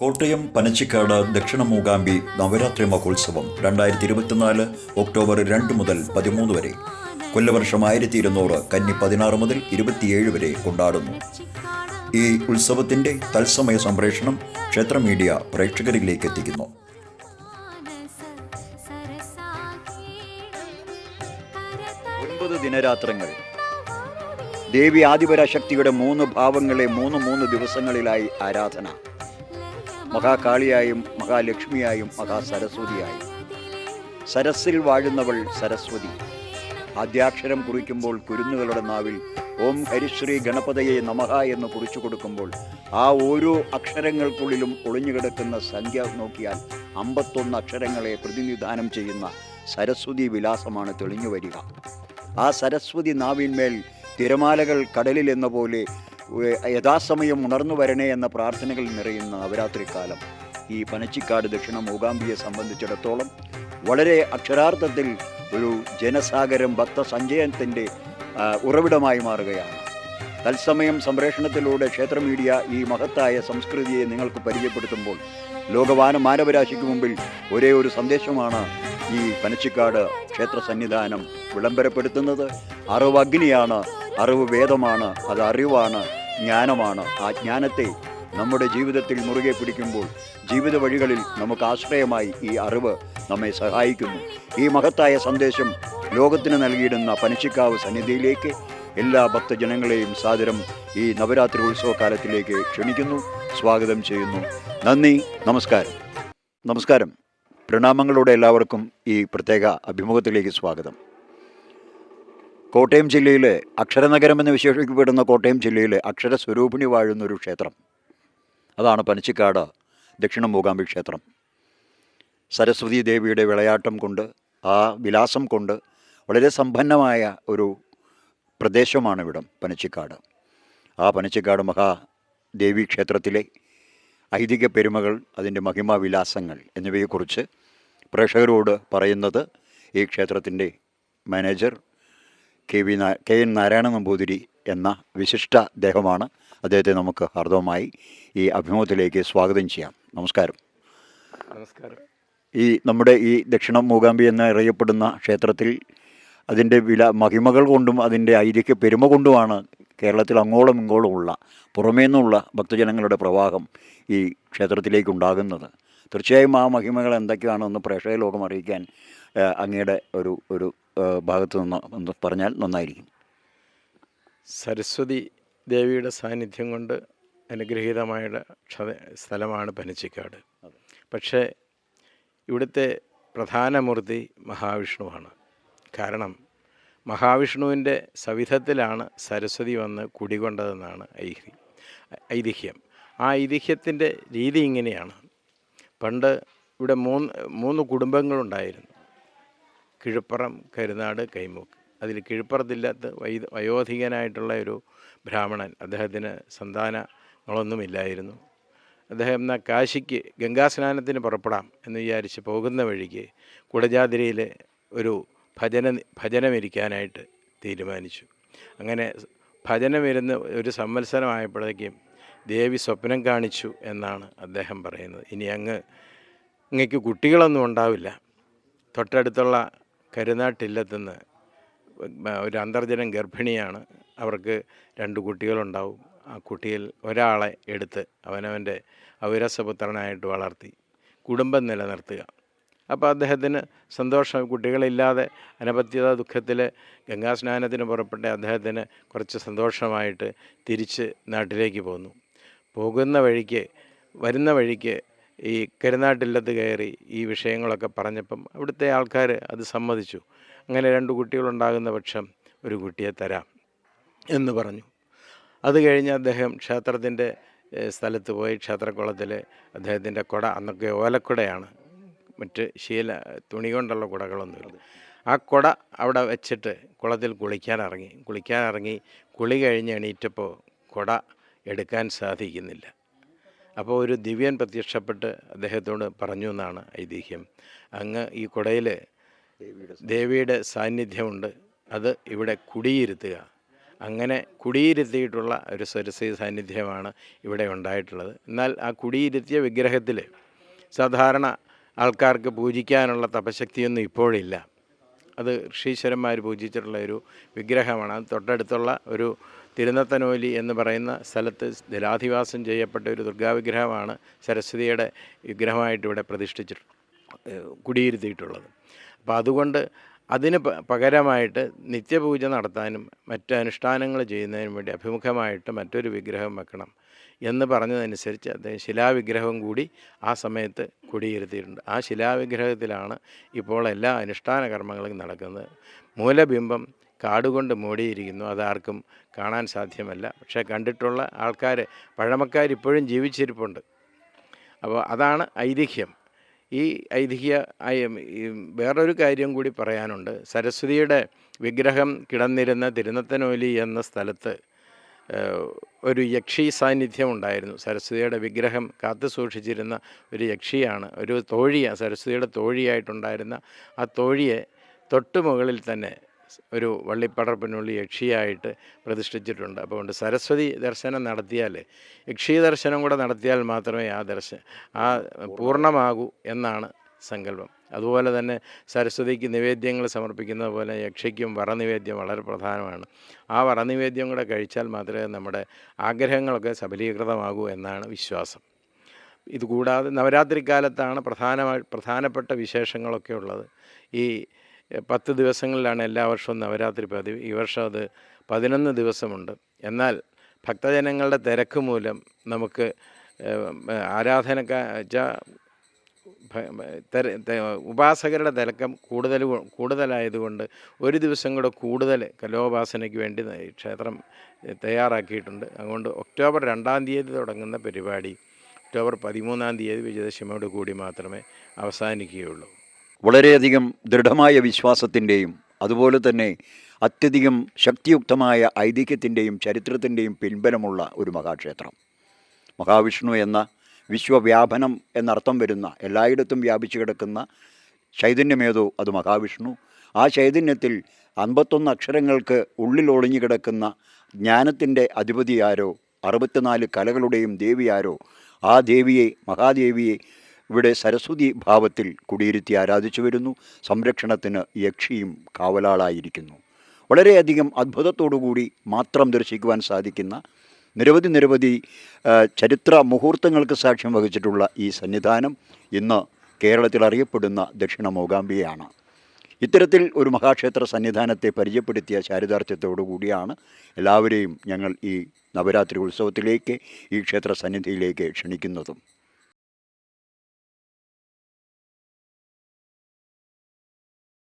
കോട്ടയം പനച്ചിക്കാട് ദക്ഷിണ മൂകാംബി നവരാത്രി മഹോത്സവം രണ്ടായിരത്തി ഇരുപത്തിനാല് ഒക്ടോബർ രണ്ട് മുതൽ പതിമൂന്ന് വരെ. കൊല്ലവർഷം ആയിരത്തി ഇരുന്നൂറ് കന്നി പതിനാറ് മുതൽ ഇരുപത്തിയേഴ് വരെ കൊണ്ടാടുന്നു. ഈ ഉത്സവത്തിന്റെ തത്സമയ സംപ്രേഷണം ക്ഷേത്ര മീഡിയ പ്രേക്ഷകരിലേക്ക് എത്തിക്കുന്നു. ഒൻപത് ദിനരാത്രങ്ങൾ. ദേവി ആദിപരാശക്തിയുടെ മൂന്ന് ഭാവങ്ങളെ മൂന്ന് മൂന്ന് ദിവസങ്ങളിലായി ആരാധന. മഹാകാളിയായും മഹാലക്ഷ്മിയായും മഹാസരസ്വതിയായും. സരസിൽ വാഴുന്നവൾ സരസ്വതി. ആദ്യാക്ഷരം കുറിക്കുമ്പോൾ കുരുന്നുകളുടെ നാവിൽ ഓം ഹരിശ്രീ ഗണപതയെ നമഹ എന്ന് കുറിച്ചു കൊടുക്കുമ്പോൾ ആ ഓരോ അക്ഷരങ്ങൾക്കുള്ളിലും ഒളിഞ്ഞുകിടക്കുന്ന സംഖ്യ നോക്കിയാൽ അമ്പത്തൊന്ന് അക്ഷരങ്ങളെ പ്രതിനിധാനം ചെയ്യുന്ന സരസ്വതി വിലാസമാണ് തെളിഞ്ഞു വരിക. ആ സരസ്വതി നാവിന്മേൽ തിരമാലകൾ കടലിൽ എന്ന പോലെ യഥാസമയം ഉണർന്നു വരണേ എന്ന പ്രാർത്ഥനകൾ നിറയുന്ന നവരാത്രി കാലം ഈ പനച്ചിക്കാട് ദക്ഷിണ മൂകാംബിയെ സംബന്ധിച്ചിടത്തോളം വളരെ അക്ഷരാർത്ഥത്തിൽ ഒരു ജനസാഗരം ഭക്തസഞ്ചയത്തിന്റെ ഉറവിടമായി മാറുകയാണ്. തത്സമയം സംപ്രേഷണത്തിലൂടെ ക്ഷേത്ര മീഡിയ ഈ മഹത്തായ സംസ്കൃതിയെ നിങ്ങൾക്ക് പരിചയപ്പെടുത്തുമ്പോൾ ലോകവാന മാനവരാശിക്ക് മുമ്പിൽ ഒരേ ഒരു സന്ദേശമാണ് ഈ പനച്ചിക്കാട് ക്ഷേത്ര സന്നിധാനം വിളംബരപ്പെടുത്തുന്നത്. അറിവ് അഗ്നിയാണ് അറിവ് വേദമാണ് അത് അറിവാണ് ജ്ഞാനമാണ്. ആ ജ്ഞാനത്തെ നമ്മുടെ ജീവിതത്തിൽ മുറുകെ പിടിക്കുമ്പോൾ ജീവിത വഴികളിൽ നമുക്ക് ആശ്രയമായി ഈ അറിവ് നമ്മെ സഹായിക്കുന്നു. ഈ മഹത്തായ സന്ദേശം ലോകത്തിന് നൽകിയിടുന്ന പനച്ചിക്കാവ് സന്നിധിയിലേക്ക് എല്ലാ ഭക്തജനങ്ങളെയും സാദരം ഈ നവരാത്രി ഉത്സവകാലത്തിലേക്ക് ക്ഷണിക്കുന്നു സ്വാഗതം ചെയ്യുന്നു. നന്ദി നമസ്കാരം. നമസ്കാരം. പ്രണാമങ്ങളോടെ എല്ലാവർക്കും ഈ പ്രത്യേക അഭിമുഖത്തിലേക്ക് സ്വാഗതം. കോട്ടയം ജില്ലയിലെ അക്ഷരനഗരം എന്ന് വിശേഷിക്കപ്പെടുന്ന കോട്ടയം ജില്ലയിലെ അക്ഷരസ്വരൂപിണി വാഴുന്ന ഒരു ക്ഷേത്രം. അതാണ് പനച്ചിക്കാട് ദക്ഷിണ മൂകാംബി ക്ഷേത്രം. സരസ്വതി ദേവിയുടെ വിളയാട്ടം കൊണ്ട് ആ വിലാസം കൊണ്ട് വളരെ സമ്പന്നമായ ഒരു പ്രദേശമാണ് ഇവിടം പനച്ചിക്കാട്. ആ പനച്ചിക്കാട് മഹാദേവി ക്ഷേത്രത്തിലെ ഐതിഹ്യ പെരുമകൾ അതിന്റെ മഹിമാ വിലാസങ്ങൾ എന്നിവയെക്കുറിച്ച് പ്രേക്ഷകരോട് പറയുന്നത് ഈ ക്ഷേത്രത്തിന്റെ മാനേജർ കെ വി നാ കെ എൻ നാരായണ നമ്പൂതിരി എന്ന വിശിഷ്ട ദേഹമാണ് അദ്ദേഹത്തെ നമുക്ക് ഹാർദവമായി ഈ അഭിമുഖത്തിലേക്ക് സ്വാഗതം ചെയ്യാം. നമസ്കാരം. നമസ്കാരം. ഈ നമ്മുടെ ഈ ദക്ഷിണ മൂകാംബി എന്ന് അറിയപ്പെടുന്ന ക്ഷേത്രത്തിൽ അതിന്റെ വില മഹിമകൾ കൊണ്ടും അതിന്റെ ഐതിഹ്യ പെരുമ കൊണ്ടുമാണ് കേരളത്തിൽ അങ്ങോളം ഇങ്ങോളം ഉള്ള പുറമേ നിന്നുള്ള ഭക്തജനങ്ങളുടെ പ്രവാഹം ഈ ക്ഷേത്രത്തിലേക്ക് ഉണ്ടാകുന്നത്. തീർച്ചയായും ആ മഹിമകൾ എന്തൊക്കെയാണെന്ന് പ്രേക്ഷക ലോകം അറിയിക്കാൻ അങ്ങയുടെ ഒരു ഒരു ഭാഗത്ത് നിന്ന് പറഞ്ഞാൽ നന്നായിരിക്കും. സരസ്വതി ദേവിയുടെ സാന്നിധ്യം കൊണ്ട് അനുഗ്രഹീതമായ സ്ഥലമാണ് പനച്ചിക്കാട്. പക്ഷേ ഇവിടുത്തെ പ്രധാന മൂർത്തി മഹാവിഷ്ണുവാണ്. കാരണം മഹാവിഷ്ണുവിന്റെ സവിധത്തിലാണ് സരസ്വതി വന്ന് കുടികൊണ്ടതെന്നാണ് ഐഹി ഐതിഹ്യം. ആ ഐതിഹ്യത്തിന്റെ രീതി ഇങ്ങനെയാണ്. പണ്ട് ഇവിടെ മൂന്ന് മൂന്ന് കുടുംബങ്ങളുണ്ടായിരുന്നു. കിഴുപ്പറം കരുനാട് കൈമുക്ക്. അതിൽ കിഴുപ്പറത്തില്ലാത്ത വൈ വയോധികനായിട്ടുള്ള ഒരു ബ്രാഹ്മണൻ അദ്ദേഹത്തിന് സന്താനങ്ങളൊന്നുമില്ലായിരുന്നു അദ്ദേഹം എന്നാൽ കാശിക്ക് ഗംഗാസ്നാനത്തിന് പുറപ്പെടാം എന്ന് വിചാരിച്ച് പോകുന്ന വഴിക്ക് കുടജാതിരയിൽ ഒരു ഭജന ഭജനമിരിക്കാനായിട്ട് തീരുമാനിച്ചു. അങ്ങനെ ഭജനമിരുന്ന് ഒരു സംവത്സരമായപ്പോഴേക്കും ദേവി സ്വപ്നം കാണിച്ചു എന്നാണ് അദ്ദേഹം പറയുന്നത്. ഇനി അങ്ങ് അങ്ങക്ക് കുട്ടികളൊന്നും ഉണ്ടാവില്ല. തൊട്ടടുത്തുള്ള കരുനാട്ടില്ലത്തുനിന്ന് ഒരു അന്തർജനം ഗർഭിണിയാണ്. അവർക്ക് രണ്ട് കുട്ടികളുണ്ടാവും. ആ കുട്ടിയിൽ ഒരാളെ എടുത്ത് അവനവന്റെ ഔരസപുത്രനായിട്ട് വളർത്തി കുടുംബം നിലനിർത്തുക. അപ്പോൾ അദ്ദേഹത്തിന് സന്തോഷം. കുട്ടികളില്ലാതെ അനപത്യത ദുഃഖത്തിൽ ഗംഗാസ്നാനത്തിന് പുറപ്പെട്ട അദ്ദേഹത്തിന് കുറച്ച് സന്തോഷമായിട്ട് തിരിച്ച് നാട്ടിലേക്ക് പോന്നു. പോകുന്ന വഴിക്ക് വരുന്ന വഴിക്ക് ഈ കരുനാട്ടില്ലത്ത് കയറി ഈ വിഷയങ്ങളൊക്കെ പറഞ്ഞപ്പം അവിടുത്തെ ആൾക്കാർ അത് സമ്മതിച്ചു. അങ്ങനെ രണ്ട് കുട്ടികളുണ്ടാകുന്ന പക്ഷം ഒരു കുട്ടിയെ തരാം എന്ന് പറഞ്ഞു. അത് കഴിഞ്ഞ് അദ്ദേഹം ക്ഷേത്രത്തിന്റെ സ്ഥലത്ത് പോയി. ക്ഷേത്രക്കുളത്തിൽ അദ്ദേഹത്തിന്റെ കുട അന്നൊക്കെ ഓലക്കുടയാണ്. മറ്റ് ശീല തുണി കൊണ്ടുള്ള കുടകളൊന്നുമില്ല. ആ കുട അവിടെ വെച്ചിട്ട് കുളത്തിൽ കുളിക്കാൻ ഇറങ്ങി. കുളി കഴിഞ്ഞ് എണീറ്റപ്പോൾ കുട എടുക്കാൻ സാധിക്കുന്നില്ല. അപ്പോൾ ഒരു ദിവ്യൻ പ്രത്യക്ഷപ്പെട്ട് അദ്ദേഹത്തോട് പറഞ്ഞു എന്നാണ് ഐതിഹ്യം. അങ്ങ് ഈ കുടയിൽ ദേവിയുടെ സാന്നിധ്യമുണ്ട്. അത് ഇവിടെ കുടിയിരുത്തുക. അങ്ങനെ കുടിയിരുത്തിയിട്ടുള്ള ഒരു സരസ്വതി സാന്നിധ്യമാണ് ഇവിടെ ഉണ്ടായിട്ടുള്ളത്. എന്നാൽ ആ കുടിയിരുത്തിയ വിഗ്രഹത്തിൽ സാധാരണ ആൾക്കാർക്ക് പൂജിക്കാനുള്ള തപശക്തിയൊന്നും ഇപ്പോഴില്ല. അത് ഋഷീശ്വരന്മാർ പൂജിച്ചിട്ടുള്ള ഒരു വിഗ്രഹമാണ്. അത് തൊട്ടടുത്തുള്ള ഒരു തിരുനത്തനോലി എന്ന് പറയുന്ന സ്ഥലത്ത് ജലാധിവാസം ചെയ്യപ്പെട്ട ഒരു ദുർഗാവിഗ്രഹമാണ് സരസ്വതിയുടെ വിഗ്രഹമായിട്ട് ഇവിടെ പ്രതിഷ്ഠിച്ചിട്ട് കുടിയിരുത്തിയിട്ടുള്ളത്. അപ്പോൾ അതുകൊണ്ട് അതിന് പകരമായിട്ട് നിത്യപൂജ നടത്താനും മറ്റ് അനുഷ്ഠാനങ്ങൾ ചെയ്യുന്നതിനും വേണ്ടി അഭിമുഖമായിട്ട് മറ്റൊരു വിഗ്രഹം വെക്കണം എന്ന് പറഞ്ഞതനുസരിച്ച് അദ്ദേഹം ശിലാവിഗ്രഹം കൂടി ആ സമയത്ത് കുടിയിരുത്തിയിട്ടുണ്ട്. ആ ശിലാവിഗ്രഹത്തിലാണ് ഇപ്പോൾ എല്ലാ അനുഷ്ഠാന കർമ്മങ്ങളും നടക്കുന്നത്. മൂലബിംബം കാടുകൊണ്ട് മൂടിയിരിക്കുന്നു. അതാർക്കും കാണാൻ സാധ്യമല്ല. പക്ഷേ കണ്ടിട്ടുള്ള ആൾക്കാർ പഴമക്കാർ ഇപ്പോഴും ജീവിച്ചിരിപ്പുണ്ട്. അപ്പോൾ അതാണ് ഐതിഹ്യം. ഈ ഐതിഹ്യ വേറൊരു കാര്യം കൂടി പറയാനുണ്ട്. സരസ്വതിയുടെ വിഗ്രഹം കിടന്നിരുന്ന തിരുനത്തനോലി എന്ന സ്ഥലത്ത് ഒരു യക്ഷി സാന്നിധ്യം ഉണ്ടായിരുന്നു. സരസ്വതിയുടെ വിഗ്രഹം കാത്തു സൂക്ഷിച്ചിരുന്ന ഒരു യക്ഷിയാണ് ഒരു തോഴിയാണ് സരസ്വതിയുടെ തോഴിയായിട്ടുണ്ടായിരുന്ന ആ തോഴിയെ തൊട്ടു മുകളിൽ തന്നെ ഒരു വള്ളിപ്പടർപ്പിനുള്ളിൽ യക്ഷിയായിട്ട് പ്രതിഷ്ഠിച്ചിട്ടുണ്ട്. അപ്പോൾ കൊണ്ട് സരസ്വതി ദർശനം നടത്തിയാൽ യക്ഷി ദർശനം കൂടെ നടത്തിയാൽ മാത്രമേ ആ ദർശ ആ പൂർണമാകൂ എന്നാണ് സങ്കല്പം. അതുപോലെ തന്നെ സരസ്വതിക്ക് നിവേദ്യങ്ങൾ സമർപ്പിക്കുന്നത് പോലെ യക്ഷയ്ക്കും വറനിവേദ്യം വളരെ പ്രധാനമാണ്. ആ വറനിവേദ്യം കൂടെ കഴിച്ചാൽ മാത്രമേ നമ്മുടെ ആഗ്രഹങ്ങളൊക്കെ സബലീകൃതമാകൂ എന്നാണ് വിശ്വാസം. ഇതുകൂടാതെ നവരാത്രി കാലത്താണ് പ്രധാനമായി പ്രധാനപ്പെട്ട വിശേഷങ്ങളൊക്കെ ഉള്ളത്. ഈ പത്ത് ദിവസങ്ങളിലാണ് എല്ലാ വർഷവും നവരാത്രി പതിവ് ഈ വർഷം അത് പതിനൊന്ന് ദിവസമുണ്ട്. എന്നാൽ ഭക്തജനങ്ങളുടെ തിരക്ക് മൂലം നമുക്ക് ആരാധന ഉപാസകരുടെ തിരക്കം കൂടുതൽ കൂടുതലായതുകൊണ്ട് ഒരു ദിവസം കൂടെ കൂടുതൽ കലോപാസനയ്ക്ക് വേണ്ടി ക്ഷേത്രം തയ്യാറാക്കിയിട്ടുണ്ട്. അതുകൊണ്ട് ഒക്ടോബർ രണ്ടാം തീയതി തുടങ്ങുന്ന പരിപാടി ഒക്ടോബർ പതിമൂന്നാം തീയതി വിജയദശമിയോട് കൂടി മാത്രമേ അവസാനിക്കുകയുള്ളൂ. വളരെയധികം ദൃഢമായ വിശ്വാസത്തിന്റെയും അതുപോലെ തന്നെ അത്യധികം ശക്തിയുക്തമായ ഐതിഹ്യത്തിന്റെയും ചരിത്രത്തിന്റെയും പിൻബലമുള്ള ഒരു മഹാക്ഷേത്രം. മഹാവിഷ്ണു എന്ന വിശ്വവ്യാപനം എന്നർത്ഥം വരുന്ന എല്ലായിടത്തും വ്യാപിച്ചു കിടക്കുന്ന ചൈതന്യമേതോ അത് മഹാവിഷ്ണു. ആ ചൈതന്യത്തിൽ അൻപത്തൊന്ന് അക്ഷരങ്ങൾക്ക് ഉള്ളിൽ ഒളിഞ്ഞു കിടക്കുന്ന ജ്ഞാനത്തിന്റെ അധിപതിയാരോ അറുപത്തിനാല് കലകളുടെയും ദേവിയാരോ ആ ദേവിയെ മഹാദേവിയെ ഇവിടെ സരസ്വതി ഭാവത്തിൽ കുടിയിരുത്തി ആരാധിച്ചു വരുന്നു. സംരക്ഷണത്തിന് യക്ഷിയും കാവലാളായിരിക്കുന്നു. വളരെയധികം അത്ഭുതത്തോടുകൂടി മാത്രം ദർശിക്കുവാൻ സാധിക്കുന്ന നിരവധി നിരവധി ചരിത്ര മുഹൂർത്തങ്ങൾക്ക് സാക്ഷ്യം വഹിച്ചിട്ടുള്ള ഈ സന്നിധാനം ഇന്ന് കേരളത്തിൽ അറിയപ്പെടുന്ന ദക്ഷിണ മൂകാംബിയാണ് ഇത്തരത്തിൽ ഒരു മഹാക്ഷേത്ര സന്നിധാനത്തെ പരിചയപ്പെടുത്തിയ ചാരിതാർത്ഥ്യത്തോടു കൂടിയാണ് എല്ലാവരെയും ഞങ്ങൾ ഈ നവരാത്രി ഉത്സവത്തിലേക്ക് ഈ ക്ഷേത്ര സന്നിധിയിലേക്ക് ക്ഷണിക്കുന്നതും.